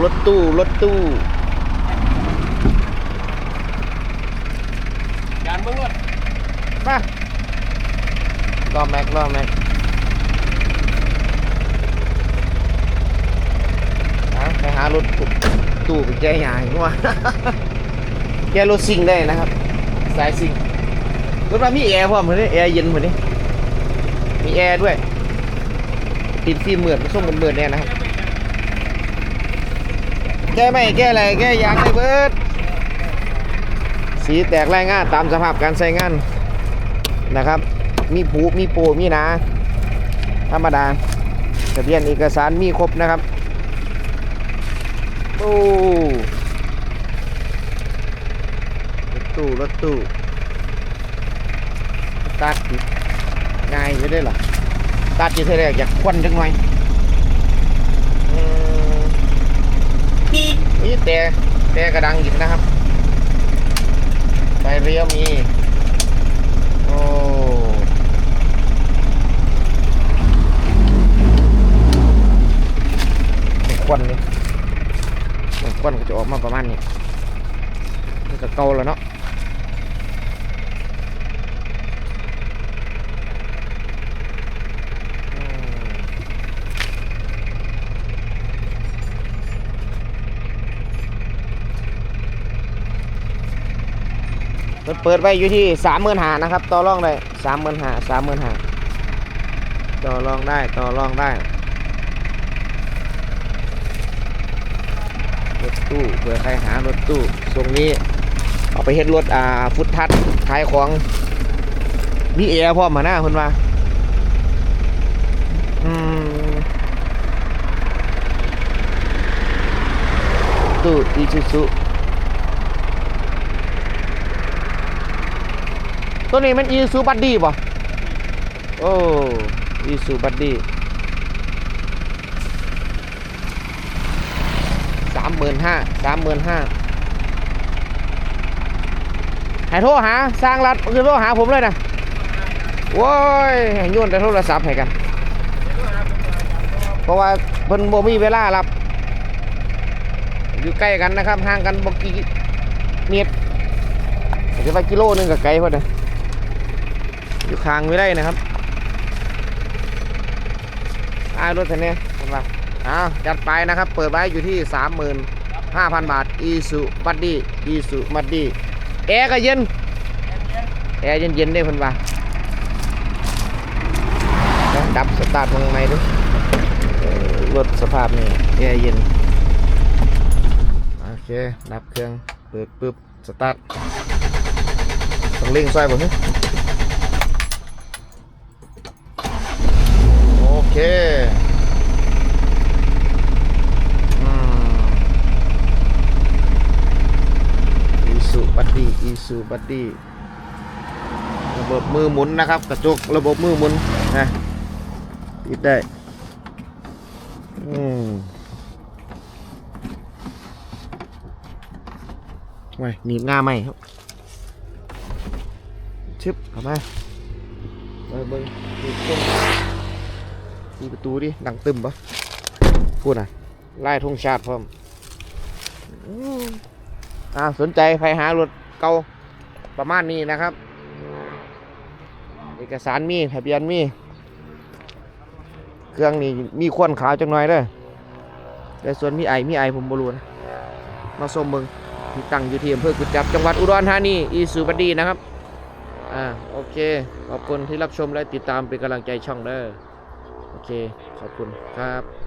รถตู้ รถตู้ยานเบิ่งรถมารอแม็กรอแม็กเอาไปหารถตู้ไปแก้ยางว่าแก้รถซิ่งได้นะครับ สายซิ่งรถมามีแอร์พร้อมเหมือนนี้แอร์เย็นเหมือนนี้มีแอร์ด้วยติดฟิล์มเหมือนส่งเหมือนเหมือนเนี่ยนะครับ แก้ไม่แก้อะไรแก้ยางไม่เบิด สีแตกรายงาตามสภาพการใช้งานนะครับ มีผูมีโปมีนาธรรมดาทะเบียนเอกสารมีครบนะครับโอ้รถตู้รถตู้ตาร์ทติดง่ายไม่ได้หรอตาร์ทจีเท่าไรอยากควันจังหน่อยอืม นี่แต่แต่กระดังอีกนะครับไฟเลี้ยวมี โอ้ควันนี่เลยควันก็จะออกมาประมาณนี้นี่ก็เกาแล้วเนาะ มันเปิดไว้อยู่ที่สามหมื่นหานะครับต่อรองได้สามหมื่นหาสามหมื่นหาต่อรองได้ต่อรองได้รถตู้เผื่อใครหารถตู้ตรงนี้เอาไปเฮ็ดรถอ่าฟุตทัชขายของมีแอร์พร้อมมาหน้าเพิ่นว่าอืมตู้อีซูซุ ตัวนี้มันอีซูบัดดี้ป่ะโอ้อีซูบัดดี้สามหมื่นห้าสามหมื่นห้าให้โทรหาสร้างรัฐคือโทรหาผมเลยนะโว้ยให้โยนแต่โทรศัพท์ให้กัน เพราะว่าเพิ่นบ่มีเวลารับ อยู่ใกล้กันนะครับห่างกันบ่กี่เมตรอาจจะไปกิโลนึงกับไกลพอนะ อยู่คางไม่ได้นะครับอารถคันนี้คุณว่าอ้าวจัดไปนะครับ เปิดไว้อยู่ที่ 35,000 บาท อีสุบัดดี้อีสุบัดดี้แอร์ก็เย็น แอร์เย็นๆได้เพิ่นว่าดับสตาร์ทข้างในดูรถสภาพนี่แอร์เย็น โอเค ดับเครื่อง เปิดปุ๊บ สตาร์ทต้องเร่งซอยบ่ฮึโอ เคอืมอีสุบัดดี้อีสุบัดดี้ระบบมือหมุนนะครับ กระจกระบบมือหมุนนะปิดได้อืมไว้หนีบงาไหมครับชึบเข้ามามาเบิ้งดูต้น ดูประตูดิ ดังตึมปะพูดอะไล่ธงชาติพร้อมอ่าสนใจใครหารถเก่าประมาณนี้นะครับ เอกสารมีทะเบียนมี เครื่องนี่มีควนขาวจังหน่อยเด้อแต่ส่วนมีไอมีไอผมบรูนะมาส้มมึงที่ตั้งอยู่ที่อำเภอกุดจับจังหวัดอุดรธานีอีสุบดีนะครับ อ่า โอเค ขอบคุณที่รับชมและติดตามเป็นกำลังใจช่องเด้อ เค ขอบคุณครับ